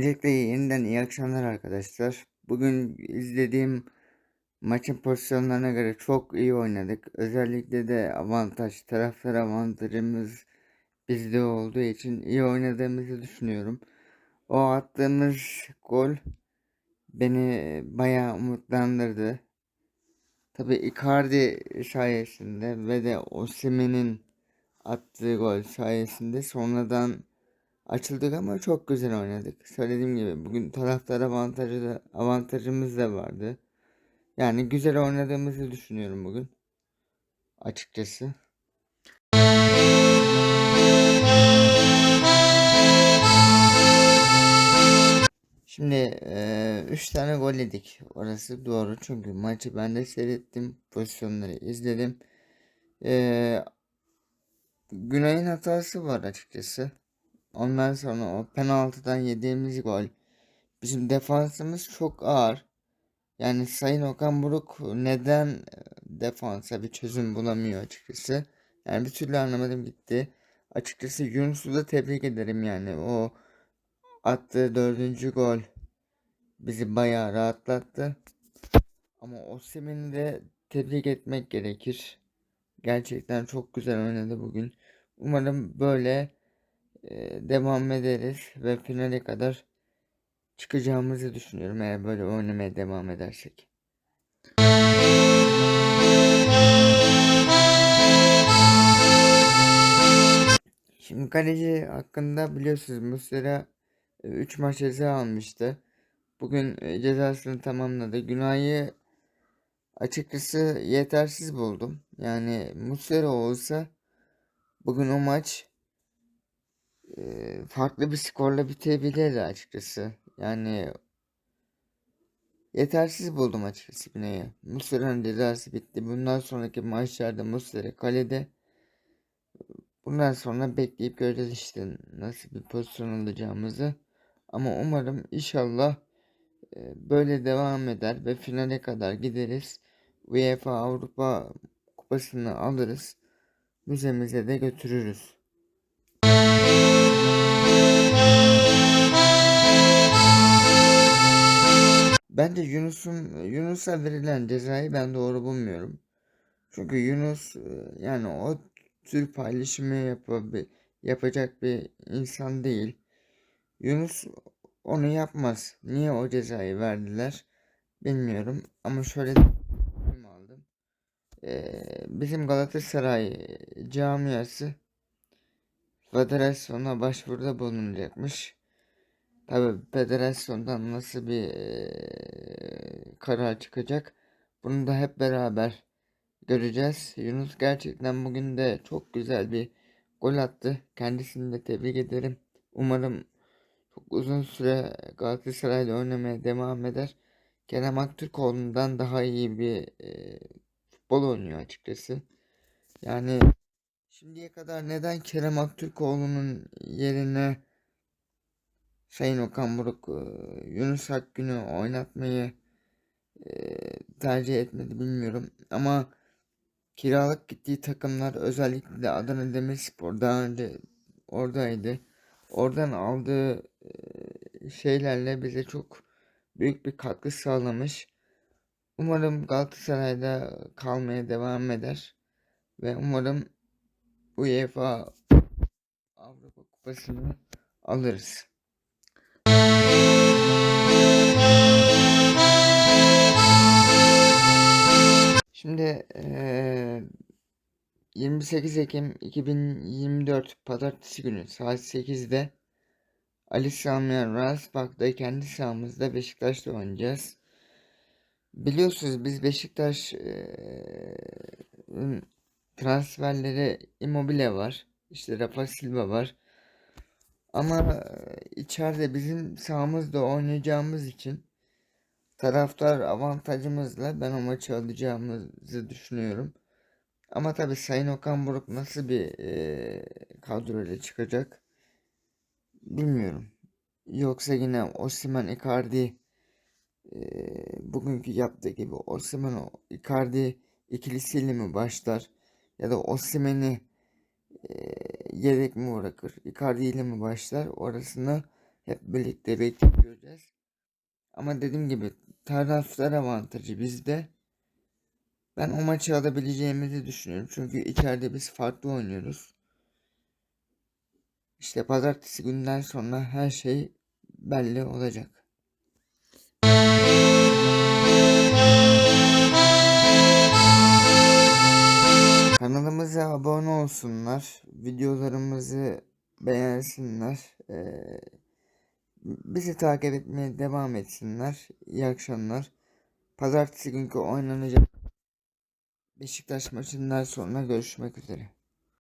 Öncelikle yeniden iyi akşamlar arkadaşlar. Bugün izlediğim maçın pozisyonlarına göre çok iyi oynadık. Özellikle de avantaj, taraftar avantajımız bizde olduğu için iyi oynadığımızı düşünüyorum. O attığımız gol beni bayağı umutlandırdı. Tabi Icardi sayesinde ve de Osimhen'in attığı gol sayesinde sonradan açıldık ama çok güzel oynadık. Söylediğim gibi bugün taraftar avantajı da, avantajımız da vardı. Yani güzel oynadığımızı düşünüyorum bugün. Açıkçası. Şimdi 3 tane gol yedik. Orası doğru çünkü maçı ben de seyrettim. Pozisyonları izledim. E, Günay'ın hatası var açıkçası. Ondan sonra o penaltıdan yediğimiz gol. Bizim defansımız çok ağır. Yani Sayın Okan Buruk neden e, defansa bir çözüm bulamıyor açıkçası. Yani bir türlü anlamadım gitti. Açıkçası Yunus'u da tebrik ederim yani. O attığı dördüncü gol bizi bayağı rahatlattı. Ama Osimhen'i de tebrik etmek gerekir. Gerçekten çok güzel oynadı bugün. Umarım böyle devam ederiz ve finale kadar çıkacağımızı düşünüyorum eğer böyle oynamaya devam edersek. Şimdi kaleci hakkında biliyorsunuz Muslera 3 maç ceza almıştı. Bugün cezasını tamamladı. Günay'ı açıkçası yetersiz buldum. Yani Muslera olsa bugün o maç farklı bir skorla bitebilirdi açıkçası. Yani yetersiz buldum açıkçası Güney'i. Muslera'nın cezası bitti. Bundan sonraki maçlarda Muslera kalede. Bundan sonra bekleyip göreceğiz işte nasıl bir pozisyon alacağımızı. Ama umarım inşallah böyle devam eder ve finale kadar gideriz. UEFA Avrupa Kupası'nı alırız. Müzemize de götürürüz. Bence Yunus'un Yunus'a verilen cezayı ben doğru bulmuyorum. Çünkü Yunus e, yani o tür paylaşımı yapabi, yapacak bir insan değil. Yunus onu yapmaz. Niye o cezayı verdiler bilmiyorum. Ama şöyle aldım. Ee, bizim Galatasaray camiası federasyona başvuruda bulunacakmış. Tabi federasyondan nasıl bir e, karar çıkacak bunu da hep beraber göreceğiz. Yunus gerçekten bugün de çok güzel bir gol attı. Kendisini de tebrik ederim. Umarım çok uzun süre Galatasaray'da oynamaya devam eder. Kerem Aktürkoğlu'ndan daha iyi bir e, futbol oynuyor açıkçası. Yani şimdiye kadar neden Kerem Aktürkoğlu'nun yerine Sayın Okan Buruk e, Yunus Akgün'ü oynatmayı e, tercih etmedi bilmiyorum. Ama kiralık gittiği takımlar özellikle de Adana Demirspor daha önce oradaydı. Oradan aldığı e, şeylerle bize çok büyük bir katkı sağlamış. Umarım Galatasaray'da kalmaya devam eder. Ve umarım UEFA Avrupa Kupası'nı alırız. Şimdi e, 28 Ekim 2024 Pazartesi günü saat 8'de Ali Sami Rasbak'ta kendi sahamızda Beşiktaş'ta oynayacağız. Biliyorsunuz biz Beşiktaş e, transferleri Immobile var. İşte Rafa Silva var. Ama içeride bizim sahamızda oynayacağımız için taraftar avantajımızla ben o maçı alacağımızı düşünüyorum. Ama tabi Sayın Okan Buruk nasıl bir e, kadroyla çıkacak bilmiyorum. Yoksa yine Osimhen Icardi e, bugünkü yaptığı gibi Osimhen Icardi ikilisiyle mi başlar ya da Osimhen'i e, yedek mi bırakır Icardi ile mi başlar orasını hep birlikte reyting göreceğiz. Ama dediğim gibi taraftar avantajı bizde. Ben o maçı alabileceğimizi düşünüyorum. Çünkü içeride biz farklı oynuyoruz. İşte pazartesi günden sonra her şey belli olacak. Kanalımıza abone olsunlar. Videolarımızı beğensinler. Ee, bizi takip etmeye devam etsinler. İyi akşamlar. Pazartesi günkü oynanacak Beşiktaş maçından sonra görüşmek üzere.